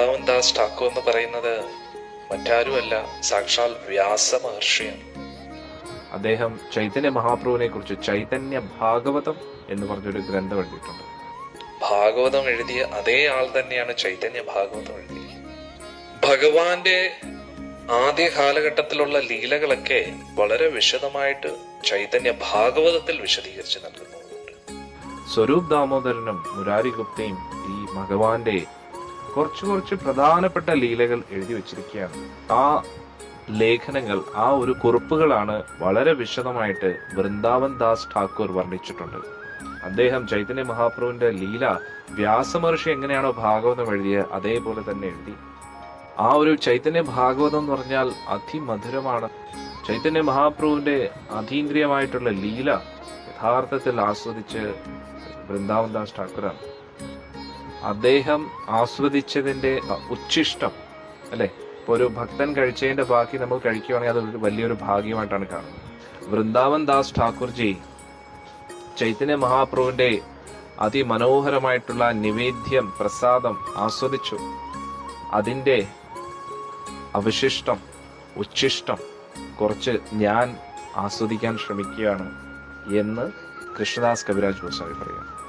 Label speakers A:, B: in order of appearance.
A: Vrindavan Das taco എന്ന് പറയുന്നത് മറ്റാരുമല്ല സാക്ഷാൽ വ്യാസ മഹർഷിയാണ്
B: അദ്ദേഹം ചൈതന്യ മഹാപ്രഭുവിനെ കുറിച്ച് ചൈതന്യ ഭാഗവതം എന്ന് പറഞ്ഞൊരു ഗ്രന്ഥം എഴുതിയിട്ടുണ്ട്.
A: ഭാഗവതം എഴുതിയ അതേ ആൾ തന്നെയാണ് ചൈതന്യ ഭാഗവതം എഴുതിയത് ഭഗവാന്റെ ആദ്യ കാലഘട്ടത്തിലുള്ള ലീലകളൊക്കെ വളരെ വിശദമായിട്ട് ചൈതന്യ ഭാഗവതത്തിൽ വിശദീകരിച്ച് നൽകുന്നുണ്ട്.
B: സ്വരൂപ് ദാമോദരനും മുരാരി ഗുപ്തയും ഈ ഭഗവാന്റെ കുറച്ച് കുറച്ച് പ്രധാനപ്പെട്ട ലീലകൾ എഴുതി വെച്ചിരിക്കുകയാണ്. ആ ലേഖനങ്ങൾ ആ ഒരു കുറിപ്പുകളാണ് വളരെ വിശദമായിട്ട് വൃന്ദാവൻ ദാസ് ഠാക്കൂർ വർണിച്ചിട്ടുണ്ട്. അദ്ദേഹം ചൈതന്യ മഹാപ്രഭുവിന്റെ ലീല വ്യാസമഹർഷി എങ്ങനെയാണോ ഭാഗവതം എഴുതിയത് അതേപോലെ തന്നെ എഴുതി. ആ ഒരു ചൈതന്യ ഭാഗവതം എന്ന് പറഞ്ഞാൽ അതിമധുരമാണ്. ചൈതന്യ മഹാപ്രഭുവിന്റെ അതീന്ദ്രിയമായിട്ടുള്ള ലീല യഥാർത്ഥത്തിൽ ആസ്വദിച്ച് വൃന്ദാവൻ ദാസ് ഠാക്കൂറാണ്. അദ്ദേഹം ആസ്വദിച്ചതിന്റെ ഉച്ഛിഷ്ടം അല്ലെ? ഇപ്പൊ ഒരു ഭക്തൻ കഴിച്ചതിന്റെ ബാക്കി നമ്മൾ കഴിക്കുകയാണെങ്കിൽ അതൊരു വലിയൊരു ഭാഗ്യമായിട്ടാണ് കാണുന്നത്. വൃന്ദാവൻ ദാസ് ഠാക്കൂർജി ചൈതന്യ മഹാപ്രഭുവിന്റെ അതിമനോഹരമായിട്ടുള്ള നിവേദ്യം പ്രസാദം ആസ്വദിച്ചു. അതിന്റെ അവശിഷ്ടം ഉച്ഛിഷ്ടം കുറച്ച് ഞാൻ ആസ്വദിക്കാൻ ശ്രമിക്കുകയാണ് എന്ന് കൃഷ്ണദാസ് കവിരാജ് ഗോസ്വാമി പറയുന്നു.